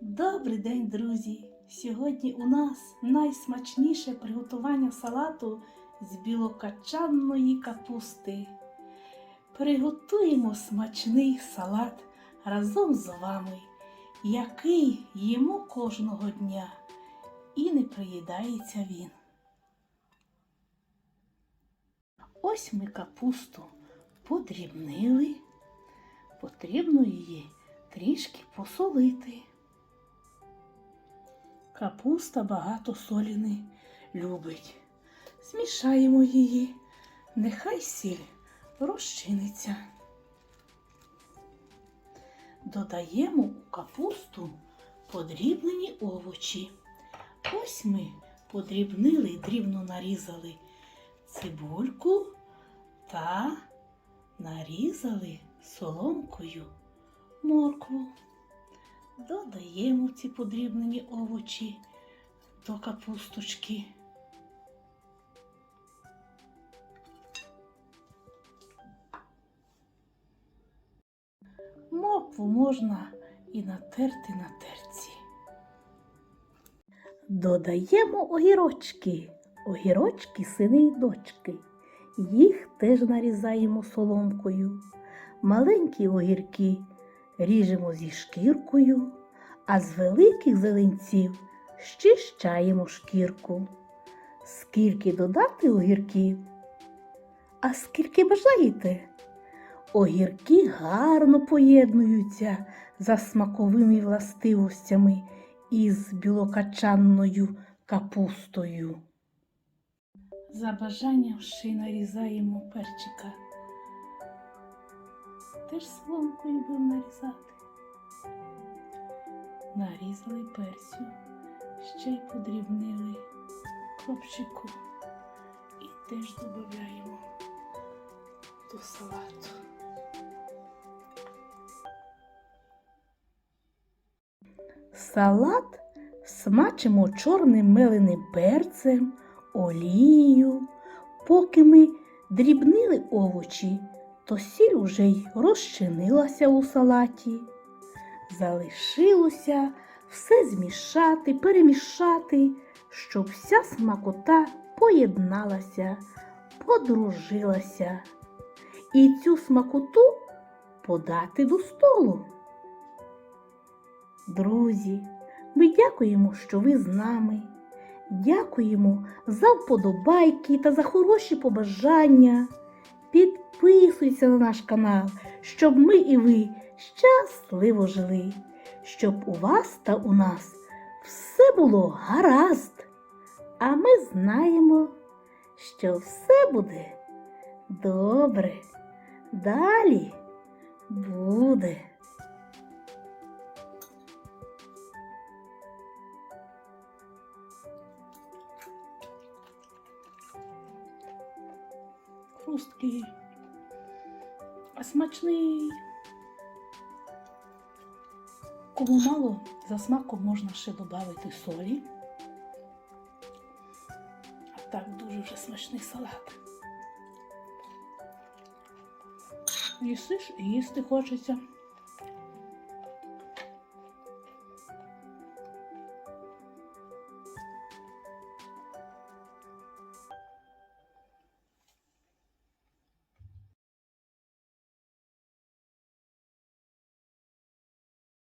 Добрий день, друзі! Сьогодні у нас найсмачніше приготування салату з білокачанної капусти. Приготуємо смачний салат разом з вами, який їмо кожного дня і не приїдається він. Ось ми капусту подрібнили. Потрібно її трішки посолити. Капуста багато солі не любить. Змішаємо її, нехай сіль розчиниться. Додаємо у капусту подрібнені овочі. Ось ми подрібнили і дрібно нарізали цибульку та нарізали соломкою моркву. Додаємо ці подрібнені овочі до капусточки. Моркву можна і натерти на терці. Додаємо огірочки, огірочки сини й дочки. Їх теж нарізаємо соломкою. Маленькі огірки ріжемо зі шкіркою, а з великих зеленців щищаємо шкірку. Скільки додати огірків? А скільки бажаєте? Огірки гарно поєднуються за смаковими властивостями із білокачанною капустою. За бажанням ще нарізаємо перчика. Теж соломкою будемо нарізати. Нарізали перцю, ще й подрібнили кропчику і теж додаємо до салату. Салат смачимо чорним меленим перцем, олією. Поки ми дрібнили овочі, то сіль уже й розчинилася у салаті. Залишилося все змішати, перемішати, щоб вся смакота поєдналася, подружилася. І цю смакоту подати до столу. Друзі, ми дякуємо, що ви з нами. Дякуємо за вподобайки та за хороші побажання. Підписуйся на наш канал, щоб ми і ви щасливо жили, щоб у вас та у нас все було гаразд. А ми знаємо, що все буде добре. Далі буде. хрусткий, смачний. Кому мало, за смаком можна ще додати солі. А так дуже вже смачний салат. Їсиш і їсти хочеться.